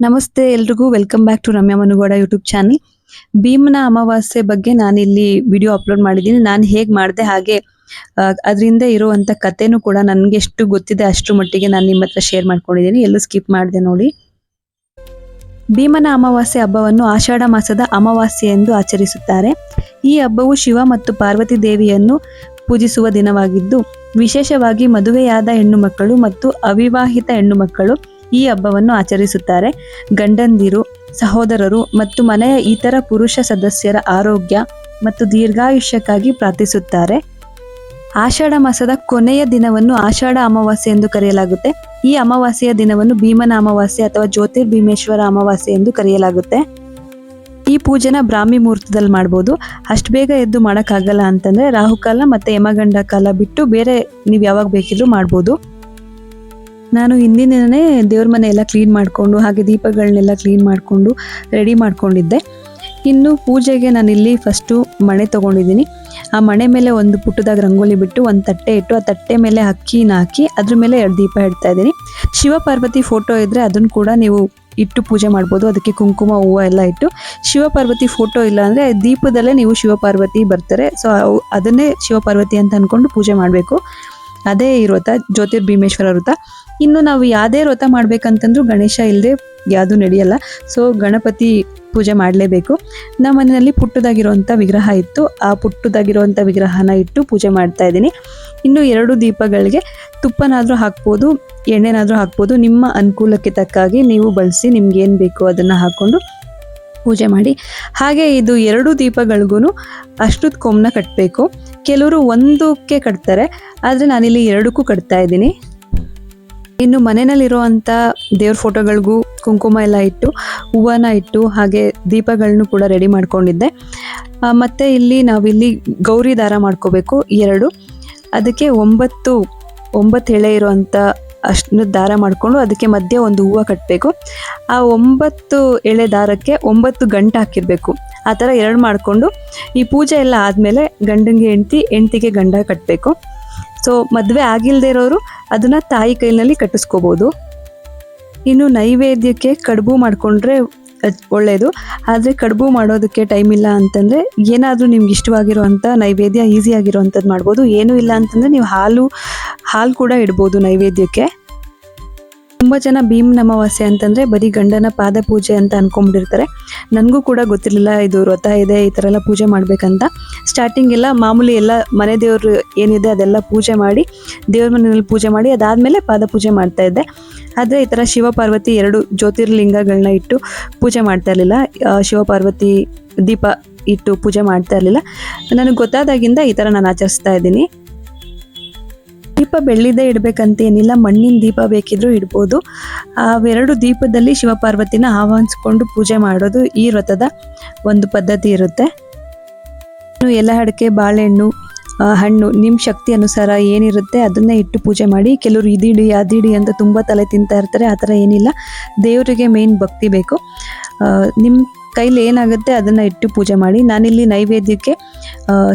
ನಮಸ್ತೆ ಎಲ್ರಿಗೂ welcome back to Ramya Manu Gowda YouTube channel ಭೀಮನ ಅಮಾವಾಸ್ಯೆ ಬಗ್ಗೆ ನಾನಿಲ್ಲಿ ವಿಡಿಯೋ ಅಪ್ಲೋಡ್ ಮಾಡಿದ್ದೀನಿ. ನಾನು ಹೇಗೆ ಮಾಡಿದೆ ಹಾಗೆ ಅದರಿಂದ ಇರುವಂಥ ಕಥೆನೂ ಕೂಡ ನನಗೆ ಎಷ್ಟು ಗೊತ್ತಿದೆ ಅಷ್ಟು ಮಟ್ಟಿಗೆ ನಾನು ನಿಮ್ಮ ಹತ್ರ ಶೇರ್ ಮಾಡ್ಕೊಂಡಿದ್ದೀನಿ. ಎಲ್ಲೂ ಸ್ಕಿಪ್ ಮಾಡಿದೆ ನೋಡಿ. ಭೀಮನ ಅಮಾವಾಸ್ಯೆ ಹಬ್ಬವನ್ನು ಆಷಾಢ ಮಾಸದ ಅಮಾವಾಸ್ಯೆ ಎಂದು ಆಚರಿಸುತ್ತಾರೆ. ಈ ಹಬ್ಬವು ಶಿವ ಮತ್ತು ಪಾರ್ವತಿ ದೇವಿಯನ್ನು ಪೂಜಿಸುವ ದಿನವಾಗಿದ್ದು, ವಿಶೇಷವಾಗಿ ಮದುವೆಯಾದ ಹೆಣ್ಣು ಮಕ್ಕಳು ಮತ್ತು ಅವಿವಾಹಿತ ಹೆಣ್ಣು ಮಕ್ಕಳು ಈ ಹಬ್ಬವನ್ನು ಆಚರಿಸುತ್ತಾರೆ. ಗಂಡಂದಿರು, ಸಹೋದರರು ಮತ್ತು ಮನೆಯ ಇತರ ಪುರುಷ ಸದಸ್ಯರ ಆರೋಗ್ಯ ಮತ್ತು ದೀರ್ಘಾಯುಷ್ಯಕ್ಕಾಗಿ ಪ್ರಾರ್ಥಿಸುತ್ತಾರೆ. ಆಷಾಢ ಮಾಸದ ಕೊನೆಯ ದಿನವನ್ನು ಆಷಾಢ ಅಮಾವಾಸ್ಯೆ ಎಂದು ಕರೆಯಲಾಗುತ್ತೆ. ಈ ಅಮಾವಾಸ್ಯೆಯ ದಿನವನ್ನು ಭೀಮನ ಅಮಾವಾಸ್ಯೆ ಅಥವಾ ಜ್ಯೋತಿರ್ಭೀಮೇಶ್ವರ ಅಮಾವಾಸ್ಯೆ ಎಂದು ಕರೆಯಲಾಗುತ್ತೆ. ಈ ಪೂಜೆನ ಬ್ರಾಹ್ಮಿ ಮುಹೂರ್ತದಲ್ಲಿ ಮಾಡ್ಬೋದು. ಅಷ್ಟು ಬೇಗ ಎದ್ದು ಮಾಡೋಕ್ಕಾಗಲ್ಲ ಅಂತಂದರೆ ರಾಹುಕಾಲ ಮತ್ತು ಯಮಗಂಡ ಕಾಲ ಬಿಟ್ಟು ಬೇರೆ ನೀವು ಯಾವಾಗ ಬೇಕಿದ್ರೂ ಮಾಡ್ಬೋದು. ನಾನು ಹಿಂದಿನ ದಿನನೇ ದೇವ್ರ ಮನೆ ಎಲ್ಲ ಕ್ಲೀನ್ ಮಾಡಿಕೊಂಡು, ಹಾಗೆ ದೀಪಗಳನ್ನೆಲ್ಲ ಕ್ಲೀನ್ ಮಾಡಿಕೊಂಡು ರೆಡಿ ಮಾಡಿಕೊಂಡಿದ್ದೆ. ಇನ್ನು ಪೂಜೆಗೆ ನಾನಿಲ್ಲಿ ಫಸ್ಟು ಮಣೆ ತೊಗೊಂಡಿದ್ದೀನಿ. ಆ ಮಣೆ ಮೇಲೆ ಒಂದು ಪುಟ್ಟದಾಗ ರಂಗೋಲಿ ಬಿಟ್ಟು ಒಂದು ತಟ್ಟೆ ಇಟ್ಟು, ಆ ತಟ್ಟೆ ಮೇಲೆ ಅಕ್ಕಿನ ಹಾಕಿ, ಅದ್ರ ಮೇಲೆ ಎರಡು ದೀಪ ಇಡ್ತಾ ಇದ್ದೀನಿ. ಶಿವ ಪಾರ್ವತಿ ಫೋಟೋ ಇದ್ದರೆ ಅದನ್ನು ಕೂಡ ನೀವು ಇಟ್ಟು ಪೂಜೆ ಮಾಡ್ಬೋದು. ಅದಕ್ಕೆ ಕುಂಕುಮ, ಹೂವು ಎಲ್ಲ ಇಟ್ಟು. ಶಿವಪಾರ್ವತಿ ಫೋಟೋ ಇಲ್ಲ ಅಂದರೆ ದೀಪದಲ್ಲೇ ನೀವು ಶಿವಪಾರ್ವತಿ ಬರ್ತಾರೆ. ಸೊ ಅದನ್ನೇ ಶಿವಪಾರ್ವತಿ ಅಂತ ಅಂದ್ಕೊಂಡು ಪೂಜೆ ಮಾಡಬೇಕು. ಅದೇ ಈ ಜ್ಯೋತಿರ್ಭೀಮೇಶ್ವರ ವ್ರತ. ಇನ್ನು ನಾವು ಯಾವುದೇ ವ್ರತ ಮಾಡ್ಬೇಕಂತಂದ್ರೂ ಗಣೇಶ ಇಲ್ಲದೆ ಯಾವುದು ನಡೆಯಲ್ಲ. ಸೊ ಗಣಪತಿ ಪೂಜೆ ಮಾಡಲೇಬೇಕು. ನಮ್ಮ ಮನೆಯಲ್ಲಿ ಪುಟ್ಟದಾಗಿರುವಂಥ ವಿಗ್ರಹ ಇತ್ತು. ಆ ಪುಟ್ಟದಾಗಿರುವಂಥ ವಿಗ್ರಹನ ಇಟ್ಟು ಪೂಜೆ ಮಾಡ್ತಾ ಇದ್ದೀನಿ. ಇನ್ನು ಎರಡು ದೀಪಗಳಿಗೆ ತುಪ್ಪನಾದರೂ ಹಾಕ್ಬೋದು, ಎಣ್ಣೆನಾದರೂ ಹಾಕ್ಬೋದು. ನಿಮ್ಮ ಅನುಕೂಲಕ್ಕೆ ತಕ್ಕಾಗಿ ನೀವು ಬಳಸಿ ನಿಮ್ಗೆ ಏನು ಬೇಕು ಅದನ್ನು ಹಾಕ್ಕೊಂಡು ಪೂಜೆ ಮಾಡಿ. ಹಾಗೆ ಇದು ಎರಡು ದೀಪಗಳಿಗೂ ಅಷ್ಟುದ್ ಕೊಮ್ಮನ ಕಟ್ಟಬೇಕು ಕೆಲವರು ಒಂದಕ್ಕೆ ಕಟ್ತಾರೆ, ಆದರೆ ನಾನಿಲ್ಲಿ ಎರಡಕ್ಕೂ ಕಟ್ತಾ ಇದ್ದೀನಿ. ಇನ್ನು ಮನೆಯಲ್ಲಿರುವಂಥ ದೇವ್ರ ಫೋಟೋಗಳಿಗೂ ಕುಂಕುಮ ಎಲ್ಲ ಇಟ್ಟು ಹೂವನ ಇಟ್ಟು, ಹಾಗೆ ದೀಪಗಳನ್ನು ಕೂಡ ರೆಡಿ ಮಾಡ್ಕೊಂಡಿದ್ದೆ. ಮತ್ತೆ ಇಲ್ಲಿ ನಾವಿಲ್ಲಿ ಗೌರಿ ದಾರ ಮಾಡ್ಕೋಬೇಕು, ಎರಡು. ಅದಕ್ಕೆ ಒಂಬತ್ತು ಒಂಬತ್ತು ಎಳೆ ಇರುವಂತ ಅಷ್ಟು ದಾರ ಮಾಡಿಕೊಂಡು ಅದಕ್ಕೆ ಮಧ್ಯೆ ಒಂದು ಹೂವು ಕಟ್ಟಬೇಕು ಆ ಒಂಬತ್ತು ಎಳೆ ದಾರಕ್ಕೆ ಒಂಬತ್ತು ಗಂಟು ಹಾಕಿರಬೇಕು. ಆ ಥರ ಎರಡು ಮಾಡಿಕೊಂಡು ಈ ಪೂಜೆ ಎಲ್ಲ ಆದಮೇಲೆ ಗಂಡಂಗೆ ಹೆಂಡ್ತಿ, ಹೆಂಡ್ತಿಗೆ ಗಂಡ ಕಟ್ಟಬೇಕು ಸೊ ಮದುವೆ ಆಗಿಲ್ಲದೆ ಇರೋರು ಅದನ್ನು ತಾಯಿ ಕೈನಲ್ಲಿ ಕಟ್ಟಿಸ್ಕೋಬೋದು. ಇನ್ನು ನೈವೇದ್ಯಕ್ಕೆ ಕಡುಬು ಮಾಡಿಕೊಂಡ್ರೆ ಒಳ್ಳೆಯದು ಆದರೆ ಕಡುಬು ಮಾಡೋದಕ್ಕೆ ಟೈಮ್ ಇಲ್ಲ ಅಂತಂದರೆ ಏನಾದರೂ ನಿಮ್ಗೆ ಇಷ್ಟವಾಗಿರುವಂಥ ನೈವೇದ್ಯ ಈಸಿ ಆಗಿರುವಂಥದ್ದು ಮಾಡ್ಬೋದು. ಏನೂ ಇಲ್ಲ ಅಂತಂದರೆ ನೀವು ಹಾಲು ಹಾಲು ಕೂಡ ಇಡ್ಬೋದು ನೈವೇದ್ಯಕ್ಕೆ. ತುಂಬ ಜನ ಭೀಮನ ಅಮಾವಾಸ್ಯೆ ಅಂತಂದರೆ ಬರೀ ಗಂಡನ ಪಾದ ಪೂಜೆ ಅಂತ ಅನ್ಕೊಂಡ್ಬಿಟ್ಟಿರ್ತಾರೆ. ನನಗೂ ಕೂಡ ಗೊತ್ತಿರಲಿಲ್ಲ ಇದು ವ್ರತ ಇದೆ, ಈ ಥರ ಎಲ್ಲ ಪೂಜೆ ಮಾಡಬೇಕಂತ. ಸ್ಟಾರ್ಟಿಂಗ್ ಎಲ್ಲ ಮಾಮೂಲಿ ಎಲ್ಲ ಮನೆ ದೇವರು ಏನಿದೆ ಅದೆಲ್ಲ ಪೂಜೆ ಮಾಡಿ, ದೇವ್ರ ಮನೆಯಲ್ಲಿ ಪೂಜೆ ಮಾಡಿ, ಅದಾದಮೇಲೆ ಪಾದ ಪೂಜೆ ಮಾಡ್ತಾ ಇದ್ದೆ. ಆದರೆ ಈ ಥರ ಶಿವ ಪಾರ್ವತಿ ಎರಡು ಜ್ಯೋತಿರ್ಲಿಂಗಗಳನ್ನ ಇಟ್ಟು ಪೂಜೆ ಮಾಡ್ತಾ ಇರಲಿಲ್ಲ. ಶಿವ ಪಾರ್ವತಿ ದೀಪ ಇಟ್ಟು ಪೂಜೆ ಮಾಡ್ತಾ ಇರಲಿಲ್ಲ. ನನಗೆ ಗೊತ್ತಾದಾಗಿಂದ ಈ ಥರ ನಾನು ಆಚರಿಸ್ತಾ ಇದ್ದೀನಿ. ದೀಪ ಬೆಳ್ಳಿದೇ ಇಡಬೇಕಂತ ಏನಿಲ್ಲ ಮಣ್ಣಿನ ದೀಪ ಬೇಕಿದ್ರೂ ಇಡ್ಬೋದು. ಅವೆರಡು ದೀಪದಲ್ಲಿ ಶಿವಪಾರ್ವತಿನ ಆಹ್ವಾನಿಸ್ಕೊಂಡು ಪೂಜೆ ಮಾಡೋದು ಈ ವ್ರತದ ಒಂದು ಪದ್ಧತಿ ಇರುತ್ತೆ. ಎಲ್ಲ ಅಡಿಕೆ ಬಾಳೆಹಣ್ಣು ಹಣ್ಣು ನಿಮ್ಮ ಶಕ್ತಿ ಅನುಸಾರ ಏನಿರುತ್ತೆ ಅದನ್ನೇ ಇಟ್ಟು ಪೂಜೆ ಮಾಡಿ. ಕೆಲವರು ಇದಿಡಿ, ಅದಿಡಿ ಅಂತ ತುಂಬ ತಲೆ ತಿಂತಾ ಇರ್ತಾರೆ, ಆ ಥರ ಏನಿಲ್ಲ. ದೇವರಿಗೆ ಮೇನ್ ಭಕ್ತಿ ಬೇಕು. ನಿಮ್ಮ ಕೈಲಿ ಏನಾಗುತ್ತೆ ಅದನ್ನು ಇಟ್ಟು ಪೂಜೆ ಮಾಡಿ. ನಾನಿಲ್ಲಿ ನೈವೇದ್ಯಕ್ಕೆ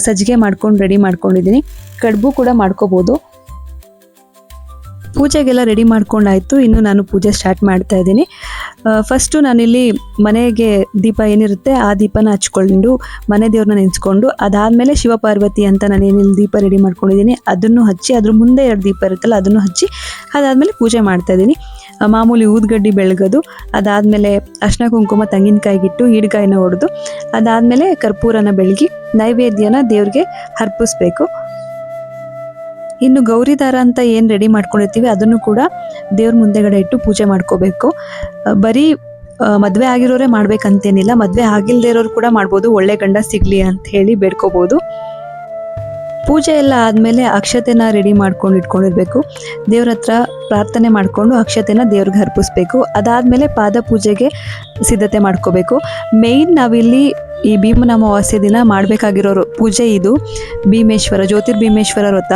ಸಜ್ಜಿಗೆ ಮಾಡ್ಕೊಂಡು ರೆಡಿ ಮಾಡ್ಕೊಂಡಿದ್ದೀನಿ. ಕಡುಬು ಕೂಡ ಮಾಡ್ಕೋಬೋದು. ಪೂಜೆಗೆಲ್ಲ ರೆಡಿ ಮಾಡ್ಕೊಂಡಾಯ್ತು. ಇನ್ನು ನಾನು ಪೂಜೆ ಸ್ಟಾರ್ಟ್ ಮಾಡ್ತಾ ಇದ್ದೀನಿ. ಫಸ್ಟು ನಾನಿಲ್ಲಿ ಮನೆಗೆ ದೀಪ ಏನಿರುತ್ತೆ ಆ ದೀಪನ ಹಚ್ಕೊಂಡು ಮನೆ ದೇವ್ರನ್ನ ನೆನೆಸ್ಕೊಂಡು ಅದಾದಮೇಲೆ ಶಿವಪಾರ್ವತಿ ಅಂತ ನಾನು ಏನಿಲ್ಲಿ ದೀಪ ರೆಡಿ ಮಾಡ್ಕೊಂಡಿದ್ದೀನಿ, ಅದನ್ನು ಹಚ್ಚಿ ಅದ್ರ ಮುಂದೆ ಎರಡು ದೀಪ ಇರುತ್ತಲ್ಲ ಅದನ್ನು ಹಚ್ಚಿ ಅದಾದಮೇಲೆ ಪೂಜೆ ಮಾಡ್ತಾ ಇದ್ದೀನಿ. ಮಾಮೂಲಿ ಊದ್ಗಡ್ಡಿ ಬೆಳಗೋದು, ಅದಾದಮೇಲೆ ಅರ್ಶಿನ ಕುಂಕುಮ ತೆಂಗಿನಕಾಯಿಗಿಟ್ಟು ಈಡ್ಗಾಯಿನ ಹೊಡೆದು ಅದಾದಮೇಲೆ ಕರ್ಪೂರನ ಬೆಳಗಿ ನೈವೇದ್ಯನ ದೇವ್ರಿಗೆ ಅರ್ಪಿಸ್ಬೇಕು. ಇನ್ನು ಗೌರಿ ದಾರ ಅಂತ ಏನು ರೆಡಿ ಮಾಡ್ಕೊಂಡಿರ್ತೀವಿ, ಅದನ್ನು ಕೂಡ ದೇವ್ರ ಮುಂದೆಗಡೆ ಇಟ್ಟು ಪೂಜೆ ಮಾಡ್ಕೋಬೇಕು. ಬರೀ ಮದುವೆ ಆಗಿರೋರೇ ಮಾಡ್ಬೇಕಂತೇನಿಲ್ಲ, ಮದುವೆ ಆಗಿಲ್ಲದೆ ಇರೋರು ಕೂಡ ಮಾಡ್ಬೋದು, ಒಳ್ಳೆ ಗಂಡ ಸಿಗ್ಲಿ ಅಂತ ಹೇಳಿ ಬೇಡ್ಕೋಬೋದು. ಪೂಜೆ ಎಲ್ಲ ಆದಮೇಲೆ ಅಕ್ಷತೆನ ರೆಡಿ ಮಾಡ್ಕೊಂಡು ಇಟ್ಕೊಂಡಿರ್ಬೇಕು. ದೇವ್ರ ಹತ್ರ ಪ್ರಾರ್ಥನೆ ಮಾಡಿಕೊಂಡು ಅಕ್ಷತೆನ ದೇವ್ರಿಗೆ ಅರ್ಪಿಸ್ಬೇಕು. ಅದಾದ್ಮೇಲೆ ಪಾದ ಪೂಜೆಗೆ ಸಿದ್ಧತೆ ಮಾಡ್ಕೋಬೇಕು. ಮೇಯ್ನ್ ನಾವಿಲ್ಲಿ ಈ ಭೀಮನ ಅಮಾವಾಸ್ಯೆ ದಿನ ಮಾಡಬೇಕಾಗಿರೋ ಪೂಜೆ ಇದು. ಭೀಮೇಶ್ವರ, ಜ್ಯೋತಿರ್ಭೀಮೇಶ್ವರ ವ್ರತ.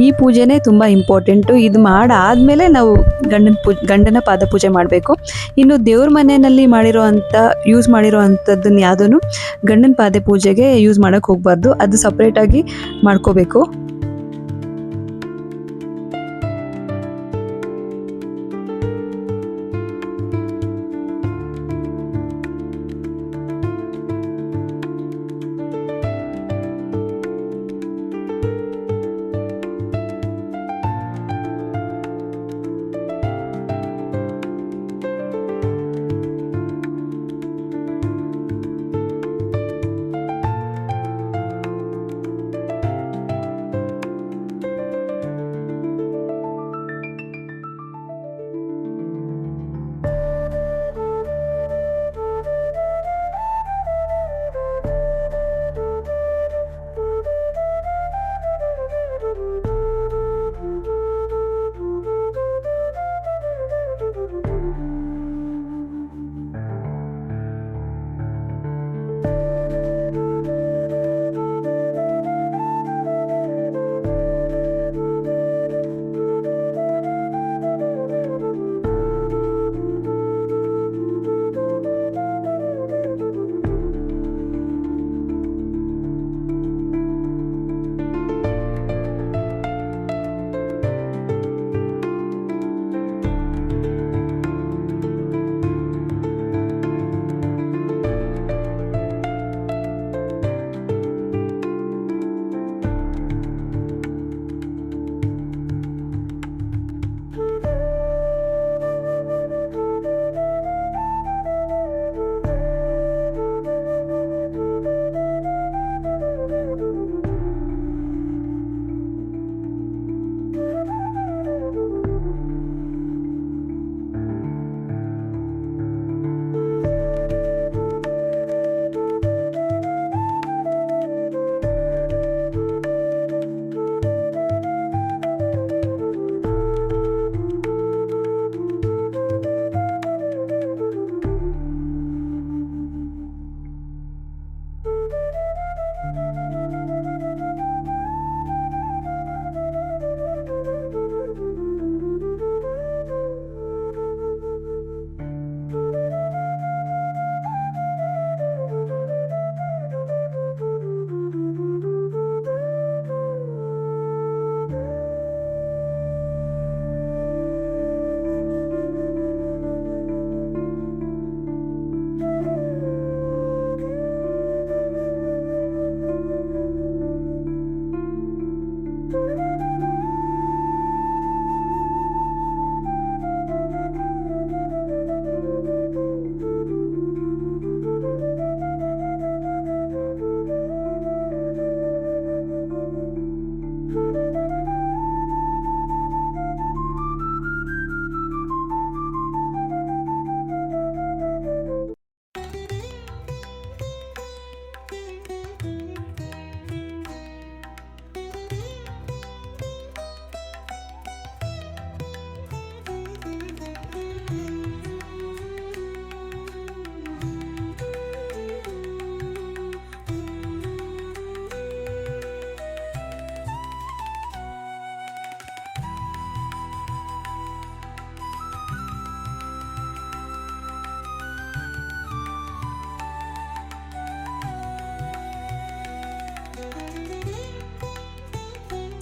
ಈ ಪೂಜೆನೇ ತುಂಬ ಇಂಪಾರ್ಟೆಂಟು ಇದು ಮಾಡಾದಮೇಲೆ ನಾವು ಗಂಡನ ಪೂ, ಗಂಡನ ಪಾದ ಪೂಜೆ ಮಾಡಬೇಕು. ಇನ್ನು ದೇವ್ರ ಮನೆಯಲ್ಲಿ ಮಾಡಿರೋ ಅಂಥ ಯೂಸ್ ಮಾಡಿರೋ ಅಂಥದ್ದನ್ನು ಯಾವುದನ್ನು? ಗಂಡನ ಪಾದ ಪೂಜೆಗೆ ಯೂಸ್ ಮಾಡೋಕ್ಕೆ ಹೋಗಬಾರ್ದು. ಅದು ಸಪ್ರೇಟಾಗಿ ಮಾಡ್ಕೋಬೇಕು.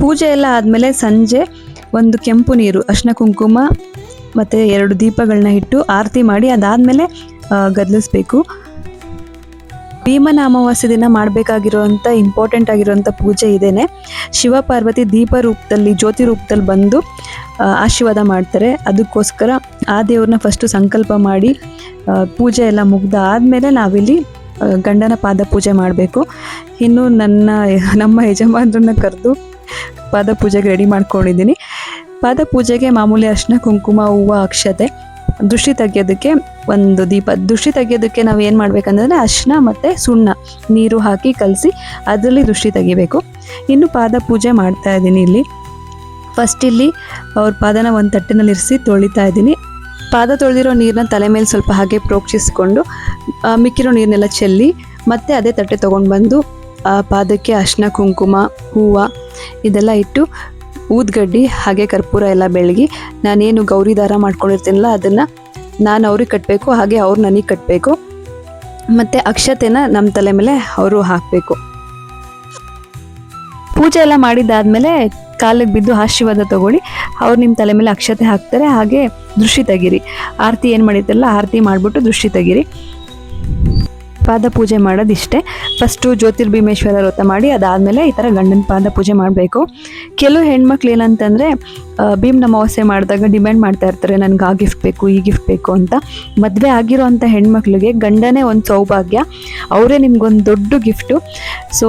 ಪೂಜೆ ಎಲ್ಲ ಆದಮೇಲೆ ಸಂಜೆ ಒಂದು ಕೆಂಪು ನೀರು ಅರ್ಶಿನ ಕುಂಕುಮ ಮತ್ತು ಎರಡು ದೀಪಗಳನ್ನ ಇಟ್ಟು ಆರತಿ ಮಾಡಿ ಅದಾದಮೇಲೆ ಗದಲಿಸ್ಬೇಕು. ಭೀಮನ ಅಮಾವಾಸ್ಯೆ ದಿನ ಮಾಡಬೇಕಾಗಿರುವಂಥ ಇಂಪಾರ್ಟೆಂಟ್ ಆಗಿರುವಂಥ ಪೂಜೆ ಇದೇನೆ. ಶಿವ ಪಾರ್ವತಿ ದೀಪ ರೂಪದಲ್ಲಿ, ಜ್ಯೋತಿ ರೂಪದಲ್ಲಿ ಬಂದು ಆಶೀರ್ವಾದ ಮಾಡ್ತಾರೆ. ಅದಕ್ಕೋಸ್ಕರ ಆ ದೇವ್ರನ್ನ ಫಸ್ಟು ಸಂಕಲ್ಪ ಮಾಡಿ ಪೂಜೆ ಎಲ್ಲ ಮುಗ್ದ ಆದಮೇಲೆ ನಾವಿಲ್ಲಿ ಗಂಡನ ಪಾದ ಪೂಜೆ ಮಾಡಬೇಕು. ಇನ್ನು ನನ್ನ, ನಮ್ಮ ಯಜಮಾನರನ್ನ ಕರೆದು ಪಾದ ಪೂಜೆಗೆ ರೆಡಿ ಮಾಡ್ಕೊಂಡಿದ್ದೀನಿ. ಪಾದ ಪೂಜೆಗೆ ಮಾಮೂಲಿ ಅರ್ಶಿನ, ಕುಂಕುಮ, ಹೂವು, ಅಕ್ಷತೆ, ದೃಷ್ಟಿ ತೆಗೆಯೋದಕ್ಕೆ ಒಂದು ದೀಪ. ದೃಷ್ಟಿ ತೆಗೆಯೋದಕ್ಕೆ ನಾವು ಏನು ಮಾಡ್ಬೇಕಂದ್ರೆ ಅರ್ಶಿನ ಮತ್ತು ಸುಣ್ಣ, ನೀರು ಹಾಕಿ ಕಲಸಿ ಅದರಲ್ಲಿ ದೃಷ್ಟಿ ತೆಗಿಬೇಕು. ಇನ್ನು ಪಾದ ಪೂಜೆ ಮಾಡ್ತಾ ಇದ್ದೀನಿ ಇಲ್ಲಿ. ಫಸ್ಟ್ ಇಲ್ಲಿ ಅವ್ರ ಪಾದನ ಒಂದು ತಟ್ಟಿನಲ್ಲಿ ಇರಿಸಿ ತೊಳಿತಾ ಇದ್ದೀನಿ. ಪಾದ ತೊಳೆದಿರೋ ನೀರನ್ನ ತಲೆ ಮೇಲೆ ಸ್ವಲ್ಪ ಹಾಗೆ ಪ್ರೋಕ್ಷಿಸ್ಕೊಂಡು ಮಿಕ್ಕಿರೋ ನೀರನ್ನೆಲ್ಲ ಚೆಲ್ಲಿ ಮತ್ತೆ ಅದೇ ತಟ್ಟೆ ತೊಗೊಂಡು ಬಂದು ಪಾದಕ್ಕೆ ಅರ್ಶಿನ, ಕುಂಕುಮ, ಹೂವು ಇದೆಲ್ಲ ಇಟ್ಟು ಊದ್ಗಡ್ಡಿ ಹಾಗೆ ಕರ್ಪೂರ ಎಲ್ಲ ಬೆಳಗಿ ನಾನೇನು ಗೌರಿ ದಾರ ಮಾಡ್ಕೊಂಡಿರ್ತೀನಲ್ಲ ಅದನ್ನು ನಾನು ಅವ್ರಿಗೆ ಕಟ್ಟಬೇಕು ಹಾಗೆ ಅವ್ರು ನನಗೆ ಕಟ್ಟಬೇಕು ಮತ್ತು ಅಕ್ಷತೆನ ನಮ್ಮ ತಲೆ ಮೇಲೆ ಅವರು ಹಾಕಬೇಕು. ಪೂಜೆ ಎಲ್ಲ ಮಾಡಿದ್ದಾದ್ಮೇಲೆ ಕಾಲಿಗೆ ಬಿದ್ದು ಆಶೀರ್ವಾದ ತಗೊಳ್ಳಿ, ಅವ್ರು ನಿಮ್ಮ ತಲೆ ಮೇಲೆ ಅಕ್ಷತೆ ಹಾಕ್ತಾರೆ, ಹಾಗೆ ದೃಷ್ಟಿ ತೆಗಿರಿ. ಆರತಿ ಏನು ಮಾಡಿದ್ರಲ್ಲ, ಆರತಿ ಮಾಡಿಬಿಟ್ಟು ದೃಷ್ಟಿ ತೆಗೀರಿ. ಪಾದ ಪೂಜೆ ಮಾಡೋದಿಷ್ಟೇ. ಫಸ್ಟು ಜ್ಯೋತಿರ್ಭೀಮೇಶ್ವರ ವ್ರತ ಮಾಡಿ, ಅದಾದಮೇಲೆ ಈ ಥರ ಗಂಡನ ಪಾದ ಪೂಜೆ ಮಾಡಬೇಕು. ಕೆಲವು ಹೆಣ್ಮಕ್ಳು ಏನಂತಂದರೆ ಭೀಮ್ ಅಮಾವಾಸ್ಯೆ ಮಾಡಿದಾಗ ಡಿಮ್ಯಾಂಡ್ ಮಾಡ್ತಾ ಇರ್ತಾರೆ, ನನಗೆ ಆ ಗಿಫ್ಟ್ ಬೇಕು, ಈ ಗಿಫ್ಟ್ ಬೇಕು ಅಂತ. ಮದುವೆ ಆಗಿರೋಂಥ ಹೆಣ್ಮಕ್ಳಿಗೆ ಗಂಡನೇ ಒಂದು ಸೌಭಾಗ್ಯ. ಅವರೇ ನಿಮ್ಗೊಂದು ದೊಡ್ಡ ಗಿಫ್ಟು ಸೊ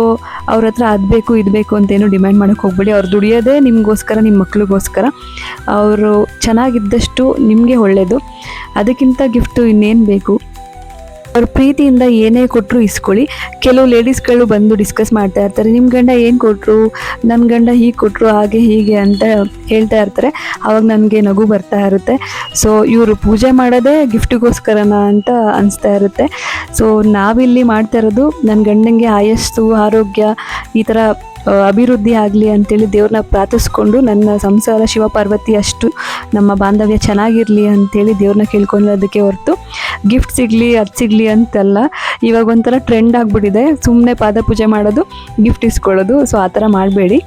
ಅವ್ರ ಹತ್ರ ಅದು ಬೇಕು, ಇದು ಬೇಕು ಅಂತೇನು ಡಿಮ್ಯಾಂಡ್ ಮಾಡೋಕ್ಕೆ ಹೋಗ್ಬೇಡಿ. ಅವ್ರು ದುಡಿಯೋದೇ ನಿಮಗೋಸ್ಕರ ನಿಮ್ಮ ಮಕ್ಳಿಗೋಸ್ಕರ. ಅವರು ಚೆನ್ನಾಗಿದ್ದಷ್ಟು ನಿಮಗೆ ಒಳ್ಳೆಯದು ಅದಕ್ಕಿಂತ ಗಿಫ್ಟು ಇನ್ನೇನು ಬೇಕು? ಅವ್ರ ಪ್ರೀತಿಯಿಂದ ಏನೇ ಕೊಟ್ಟರು ಇಸ್ಕೊಳ್ಳಿ. ಕೆಲವು ಲೇಡೀಸ್ಗಳು ಬಂದು ಡಿಸ್ಕಸ್ ಮಾಡ್ತಾ ಇರ್ತಾರೆ ನಿಮ್ಮ ಗಂಡ ಏನು ಕೊಟ್ಟರು ನನ್ನ ಗಂಡ ಹೀಗೆ ಕೊಟ್ಟರು ಹಾಗೆ ಹೀಗೆ ಅಂತ ಹೇಳ್ತಾ ಇರ್ತಾರೆ. ಅವಾಗ ನನಗೆ ನಗು ಬರ್ತಾ ಇರುತ್ತೆ. ಸೊ ಇವರು ಪೂಜೆ ಮಾಡೋದೇ ಗಿಫ್ಟಿಗೋಸ್ಕರನ ಅಂತ ಅನಿಸ್ತಾ ಇರುತ್ತೆ. ಸೊ ನಾವಿಲ್ಲಿ ಮಾಡ್ತಾ ಇರೋದು ನನ್ನ ಗಂಡನಿಗೆ ಆಯಸ್ಸು ಆರೋಗ್ಯ, ಈ ಥರ ಅಭಿವೃದ್ಧಿ ಆಗಲಿ ಅಂತೇಳಿ ದೇವ್ರನ್ನ ಪ್ರಾರ್ಥಿಸ್ಕೊಂಡು ನನ್ನ ಸಂಸಾರ ಶಿವಪಾರ್ವತಿ ಅಷ್ಟು ನಮ್ಮ ಬಾಂಧವ್ಯ ಚೆನ್ನಾಗಿರಲಿ ಅಂತೇಳಿ ದೇವ್ರನ್ನ ಕೇಳ್ಕೊಳ್ಳೋದಕ್ಕೆ ಹೊರತು ಗಿಫ್ಟ್ ಸಿಗಲಿ ಅದು ಸಿಗಲಿ ಅಂತೆಲ್ಲ, ಇವಾಗ ಒಂಥರ ಟ್ರೆಂಡ್ ಆಗಿಬಿಟ್ಟಿದೆ. ಸುಮ್ಮನೆ ಪಾದ ಪೂಜೆ ಮಾಡೋದು ಗಿಫ್ಟ್ ಇಸ್ಕೊಳ್ಳೋದು. ಸೊ ಆ ಥರ ಮಾಡಬೇಡಿ.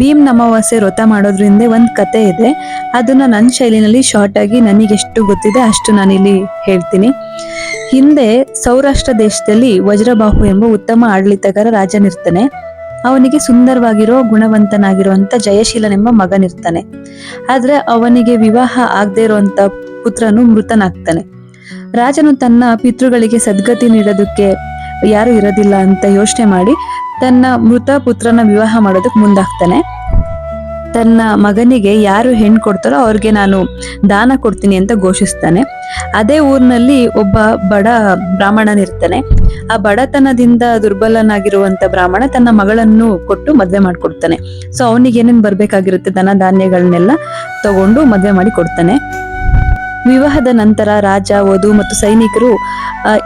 ಭೀಮ್ ಅಮಾವಾಸ್ಯೆ ವ್ರತ ಮಾಡೋದ್ರಿಂದ ಒಂದು ಕತೆ ಇದೆ. ಅದನ್ನ ನನ್ನ ಶೈಲಿನಲ್ಲಿ ಶಾರ್ಟ್ ಆಗಿ ನನಗೆ ಎಷ್ಟು ಗೊತ್ತಿದೆ ಅಷ್ಟು ನಾನಿಲ್ಲಿ ಹೇಳ್ತೀನಿ. ಹಿಂದೆ ಸೌರಾಷ್ಟ್ರ ದೇಶದಲ್ಲಿ ವಜ್ರಬಾಹು ಎಂಬ ಉತ್ತಮ ಆಡಳಿತಗಾರ ರಾಜನಿರ್ತಾನೆ ಅವನಿಗೆ ಸುಂದರವಾಗಿರೋ, ಗುಣವಂತನಾಗಿರುವಂತ ಜಯಶೀಲನೆಂಬ ಮಗನಿರ್ತಾನೆ ಆದ್ರೆ ಅವನಿಗೆ ವಿವಾಹ ಆಗದೆ ಇರುವಂತ ಪುತ್ರನು ಮೃತನಾಗ್ತಾನೆ. ರಾಜನು ತನ್ನ ಪಿತೃಗಳಿಗೆ ಸದ್ಗತಿ ನೀಡೋದಕ್ಕೆ ಯಾರು ಇರೋದಿಲ್ಲ ಅಂತ ಯೋಚನೆ ಮಾಡಿ ತನ್ನ ಮೃತ ಪುತ್ರನ ವಿವಾಹ ಮಾಡೋದಕ್ಕೆ ಮುಂದಾಗ್ತಾನೆ. ತನ್ನ ಮಗನಿಗೆ ಯಾರು ಹೆಣ್ಣು ಕೊಡ್ತಾರೋ ಅವ್ರಿಗೆ ನಾನು ದಾನ ಕೊಡ್ತೀನಿ ಅಂತ ಘೋಷಿಸ್ತಾನೆ. ಅದೇ ಊರಿನಲ್ಲಿ ಒಬ್ಬ ಬಡ ಬ್ರಾಹ್ಮಣನಿರ್ತಾನೆ. ಆ ಬಡತನದಿಂದ ದುರ್ಬಲನಾಗಿರುವಂತ ಬ್ರಾಹ್ಮಣ ತನ್ನ ಮಗಳನ್ನು ಕೊಟ್ಟು ಮದುವೆ ಮಾಡಿಕೊಡ್ತಾನೆ. ಸೊ ಅವನಿಗೆ ಏನೇನ್ ಬರಬೇಕಾಗಿರುತ್ತೆ ದನ ಧಾನ್ಯಗಳನ್ನೆಲ್ಲ ತಗೊಂಡು ಮದುವೆ ಮಾಡಿ ಕೊಡ್ತಾನೆ. ವಿವಾಹದ ನಂತರ ರಾಜ, ವಧು ಮತ್ತು ಸೈನಿಕರು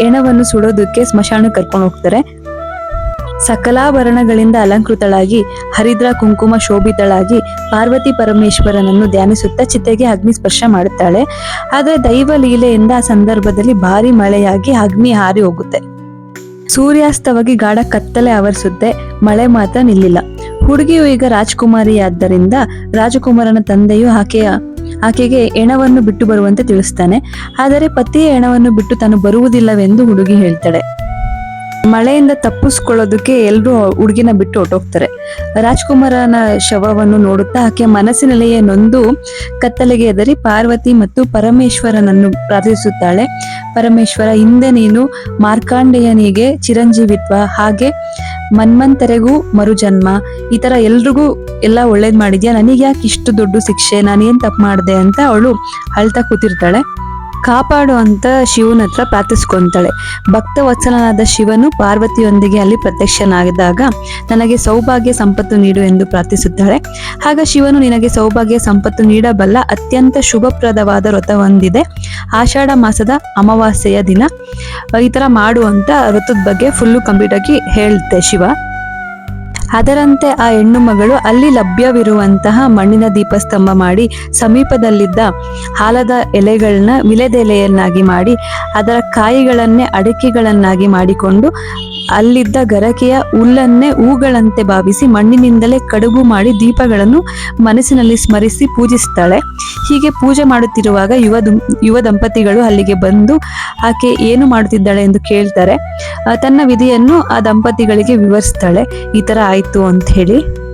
ಎಣವನ್ನು ಸುಡೋದಕ್ಕೆ ಸ್ಮಶಾನಕ್ಕೆ ಕರ್ಕೊಂಡು ಹೋಗ್ತಾರೆ. ಸಕಲಾಭರಣಗಳಿಂದ ಅಲಂಕೃತಳಾಗಿ ಹರಿದ್ರ ಕುಂಕುಮ ಶೋಭಿತಳಾಗಿ ಪಾರ್ವತಿ ಪರಮೇಶ್ವರನನ್ನು ಧ್ಯಾನಿಸುತ್ತಾ ಚಿತೆಗೆ ಅಗ್ನಿ ಸ್ಪರ್ಶ ಮಾಡುತ್ತಾಳೆ. ಆದರೆ ದೈವ ಲೀಲೆಯಿಂದ ಆ ಸಂದರ್ಭದಲ್ಲಿ ಭಾರಿ ಮಳೆಯಾಗಿ ಅಗ್ನಿ ಹಾರಿ ಹೋಗುತ್ತೆ. ಸೂರ್ಯಾಸ್ತವಾಗಿ ಗಾಢ ಕತ್ತಲೆ ಆವರಿಸುತ್ತೆ. ಮಳೆ ಮಾತ್ರ ನಿಲ್ಲಿಲ್ಲ. ಹುಡುಗಿಯು ಈಗ ರಾಜಕುಮಾರಿಯಾದ್ದರಿಂದ ರಾಜಕುಮಾರನ ತಂದೆಯು ಆಕೆಯ, ಆಕೆಗೆ ಎಣವನ್ನು ಬಿಟ್ಟು ಬರುವಂತೆ ತಿಳಿಸ್ತಾನೆ. ಆದರೆ ಪತಿಯ ಎಣವನ್ನು ಬಿಟ್ಟು ತಾನು ಬರುವುದಿಲ್ಲವೆಂದು ಹುಡುಗಿ ಹೇಳ್ತಾಳೆ. ಮಳೆಯಿಂದ ತಪ್ಪಿಸ್ಕೊಳ್ಳೋದಕ್ಕೆ ಎಲ್ಲರೂ ಹುಡುಗಿನ ಬಿಟ್ಟು ಹೊಟ್ಟೋಗ್ತಾರೆ ರಾಜ್ಕುಮಾರನ ಶವವನ್ನು ನೋಡುತ್ತಾ ಆಕೆ ಮನಸ್ಸಿನಲ್ಲಿಯೇ ನೊಂದು ಕತ್ತಲೆಗೆ ಎದರಿ ಪಾರ್ವತಿ ಮತ್ತು ಪರಮೇಶ್ವರನನ್ನು ಪ್ರಾರ್ಥಿಸುತ್ತಾಳೆ. ಪರಮೇಶ್ವರ, ಹಿಂದೆ ನೀನು ಮಾರ್ಕಾಂಡೇಯನಿಗೆ ಚಿರಂಜೀವಿತ್ವ, ಹಾಗೆ ಮನ್ಮಂತರೆಗೂ ಮರುಜನ್ಮ, ಈ ತರ ಎಲ್ರಿಗೂ ಎಲ್ಲ ಒಳ್ಳೇದ್ ಮಾಡಿದ್ಯಾ? ನನಗೆ ಯಾಕೆ ಇಷ್ಟು ದೊಡ್ಡ ಶಿಕ್ಷೆ? ನಾನೇನ್ ತಪ್ಪು ಮಾಡಿದೆ? ಅಂತ ಅವಳು ಅಳ್ತಾ ಕೂತಿರ್ತಾಳೆ. ಕಾಪಾಡು ಅಂತ ಶಿವನ ಹತ್ರ ಪ್ರಾರ್ಥಿಸ್ಕೊಂತಾಳೆ. ಭಕ್ತ ವತ್ಸಲನಾದ ಶಿವನು ಪಾರ್ವತಿಯೊಂದಿಗೆ ಅಲ್ಲಿ ಪ್ರತ್ಯಕ್ಷನಾಗಿದ್ದಾಗ ನನಗೆ ಸೌಭಾಗ್ಯ ಸಂಪತ್ತು ನೀಡು ಎಂದು ಪ್ರಾರ್ಥಿಸುತ್ತಾಳೆ. ಆಗ ಶಿವನು ನಿನಗೆ ಸೌಭಾಗ್ಯ ಸಂಪತ್ತು ನೀಡಬಲ್ಲ ಅತ್ಯಂತ ಶುಭಪ್ರದವಾದ ವ್ರತ ಹೊಂದಿದೆ ಆಷಾಢ ಮಾಸದ ಅಮಾವಾಸ್ಯೆಯ ದಿನ ಈ ತರ ಮಾಡು ಅಂತ ವ್ರತದ ಬಗ್ಗೆ ಫುಲ್ಲು ಕಂಪ್ಲೀಟ್ ಆಗಿ ಹೇಳುತ್ತೆ ಶಿವ. ಅದರಂತೆ ಆ ಹೆಣ್ಣು ಮಗಳು ಅಲ್ಲಿ ಲಭ್ಯವಿರುವಂತಹ ಮಣ್ಣಿನ ದೀಪಸ್ತಂಭ ಮಾಡಿ ಸಮೀಪದಲ್ಲಿದ್ದ ಹಾಲದ ಎಲೆಗಳನ್ನ ವಿಲೆದೆಲೆಯನ್ನಾಗಿ ಮಾಡಿ ಅದರ ಕಾಯಿಗಳನ್ನೇ ಅಡಿಕೆಗಳನ್ನಾಗಿ ಮಾಡಿಕೊಂಡು ಅಲ್ಲಿದ್ದ ಗರಕೆಯ ಹುಲ್ಲನ್ನೇ ಹೂಗಳಂತೆ ಭಾವಿಸಿ ಮಣ್ಣಿನಿಂದಲೇ ಕಡುಬು ಮಾಡಿ ದೀಪಗಳನ್ನು ಮನಸ್ಸಿನಲ್ಲಿ ಸ್ಮರಿಸಿ ಪೂಜಿಸ್ತಾಳೆ. ಹೀಗೆ ಪೂಜೆ ಮಾಡುತ್ತಿರುವಾಗ ಯುವ ಯುವ ದಂಪತಿಗಳು ಅಲ್ಲಿಗೆ ಬಂದು ಆಕೆ ಏನು ಮಾಡುತ್ತಿದ್ದಾಳೆ ಎಂದು ಕೇಳ್ತಾರೆ. ತನ್ನ ವಿಧಿಯನ್ನು ಆ ದಂಪತಿಗಳಿಗೆ ವಿವರಿಸ್ತಾಳೆ. ಈ ತರ ಆಯ್ತು ಅಂತ ಹೇಳಿ.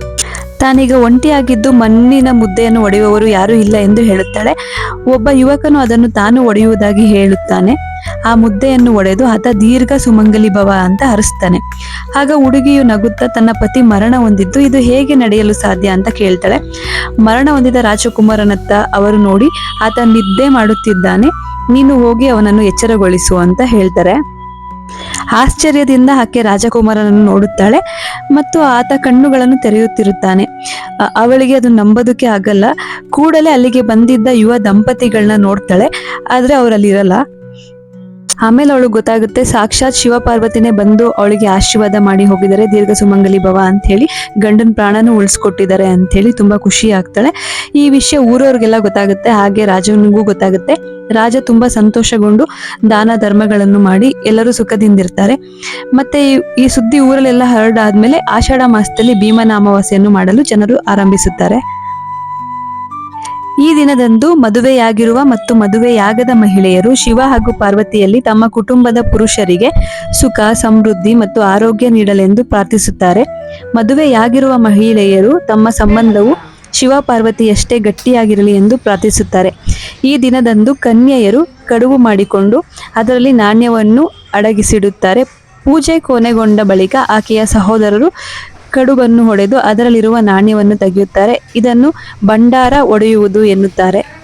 ತಾನೀಗ ಒಂಟಿಯಾಗಿದ್ದು ಮಣ್ಣಿನ ಮುದ್ದೆಯನ್ನು ಒಡೆಯುವವರು ಯಾರೂ ಇಲ್ಲ ಎಂದು ಹೇಳುತ್ತಾಳೆ. ಒಬ್ಬ ಯುವಕನು ಅದನ್ನು ತಾನು ಒಡೆಯುವುದಾಗಿ ಹೇಳುತ್ತಾನೆ. ಆ ಮುದ್ದೆಯನ್ನು ಒಡೆದು ಆತ ದೀರ್ಘ ಸುಮಂಗಲಿ ಭವ ಅಂತ ಹರಿಸ್ತಾನೆ. ಆಗ ಹುಡುಗಿಯು ನಗುತ್ತಾ ತನ್ನ ಪತಿ ಮರಣ ಹೊಂದಿದ್ದು, ಇದು ಹೇಗೆ ನಡೆಯಲು ಸಾಧ್ಯ ಅಂತ ಕೇಳ್ತಾಳೆ. ಮರಣ ಹೊಂದಿದ ರಾಜಕುಮಾರನತ್ತ ಅವರು ನೋಡಿ, ಆತ ನಿದ್ದೆ ಮಾಡುತ್ತಿದ್ದಾನೆ. ನೀನು ಹೋಗಿ ಅವನನ್ನು ಎಚ್ಚರಗೊಳಿಸು ಅಂತ ಹೇಳ್ತಾರೆ. ಆಶ್ಚರ್ಯದಿಂದ ಆಕೆ ರಾಜಕುಮಾರನನ್ನು ನೋಡುತ್ತಾಳೆ ಮತ್ತು ಆತ ಕಣ್ಣುಗಳನ್ನು ತೆರೆಯುತ್ತಿರುತ್ತಾನೆ. ಅವಳಿಗೆ ಅದು ನಂಬೋದಕ್ಕೆ ಆಗಲ್ಲ. ಕೂಡಲೇ ಅಲ್ಲಿಗೆ ಬಂದಿದ್ದ ಯುವ ದಂಪತಿಗಳನ್ನ ನೋಡ್ತಾಳೆ. ಆದ್ರೆ ಅವರಲ್ಲಿರಲ್ಲ. ಆಮೇಲೆ ಅವಳು ಗೊತ್ತಾಗುತ್ತೆ ಸಾಕ್ಷಾತ್ ಶಿವ ಪಾರ್ವತಿನೇ ಬಂದು ಅವಳಿಗೆ ಆಶೀರ್ವಾದ ಮಾಡಿ ಹೋಗಿದ್ದಾರೆ. ದೀರ್ಘ ಸುಮಂಗಲಿ ಭವ ಅಂತ ಹೇಳಿ ಗಂಡನ ಪ್ರಾಣನೂ ಉಳಿಸ್ಕೊಟ್ಟಿದ್ದಾರೆ ಅಂತ ಹೇಳಿ ತುಂಬಾ ಖುಷಿ ಆಗ್ತಾಳೆ. ಈ ವಿಷಯ ಊರವ್ರಿಗೆಲ್ಲ ಗೊತ್ತಾಗುತ್ತೆ, ಹಾಗೆ ರಾಜನಿಗೂ ಗೊತ್ತಾಗುತ್ತೆ. ರಾಜ ತುಂಬಾ ಸಂತೋಷಗೊಂಡು ದಾನ ಧರ್ಮಗಳನ್ನು ಮಾಡಿ ಎಲ್ಲರೂ ಸುಖದಿಂದಿರ್ತಾರೆ. ಮತ್ತೆ ಈ- ಸುದ್ದಿ ಊರಲ್ಲೆಲ್ಲ ಹರಡಾದ್ಮೇಲೆ ಆಷಾಢ ಮಾಸದಲ್ಲಿ ಭೀಮನ ಅಮಾವಾಸ್ಯೆಯನ್ನು ಮಾಡಲು ಜನರು ಆರಂಭಿಸುತ್ತಾರೆ. ಈ ದಿನದಂದು ಮದುವೆಯಾಗಿರುವ ಮತ್ತು ಮದುವೆಯಾಗದ ಮಹಿಳೆಯರು ಶಿವ ಹಾಗೂ ಪಾರ್ವತಿಯಲ್ಲಿ ತಮ್ಮ ಕುಟುಂಬದ ಪುರುಷರಿಗೆ ಸುಖ, ಸಮೃದ್ಧಿ ಮತ್ತು ಆರೋಗ್ಯ ನೀಡಲೆಂದು ಪ್ರಾರ್ಥಿಸುತ್ತಾರೆ. ಮದುವೆಯಾಗಿರುವ ಮಹಿಳೆಯರು ತಮ್ಮ ಸಂಬಂಧವು ಶಿವ ಪಾರ್ವತಿಯಷ್ಟೇ ಗಟ್ಟಿಯಾಗಿರಲಿ ಎಂದು ಪ್ರಾರ್ಥಿಸುತ್ತಾರೆ. ಈ ದಿನದಂದು ಕನ್ಯೆಯರು ಕಡುವು ಮಾಡಿಕೊಂಡು ಅದರಲ್ಲಿ ನಾಣ್ಯವನ್ನು ಅಡಗಿಸಿಡುತ್ತಾರೆ. ಪೂಜೆ ಕೊನೆಗೊಂಡ ಬಳಿಕ ಆಕೆಯ ಸಹೋದರರು ಕಡುಬನ್ನು ಹೊಡೆದು ಅದರಲ್ಲಿರುವ ನಾಣ್ಯವನ್ನು ತೆಗೆಯುತ್ತಾರೆ. ಇದನ್ನು ಭಂಡಾರ ಒಡೆಯುವುದು ಎನ್ನುತ್ತಾರೆ.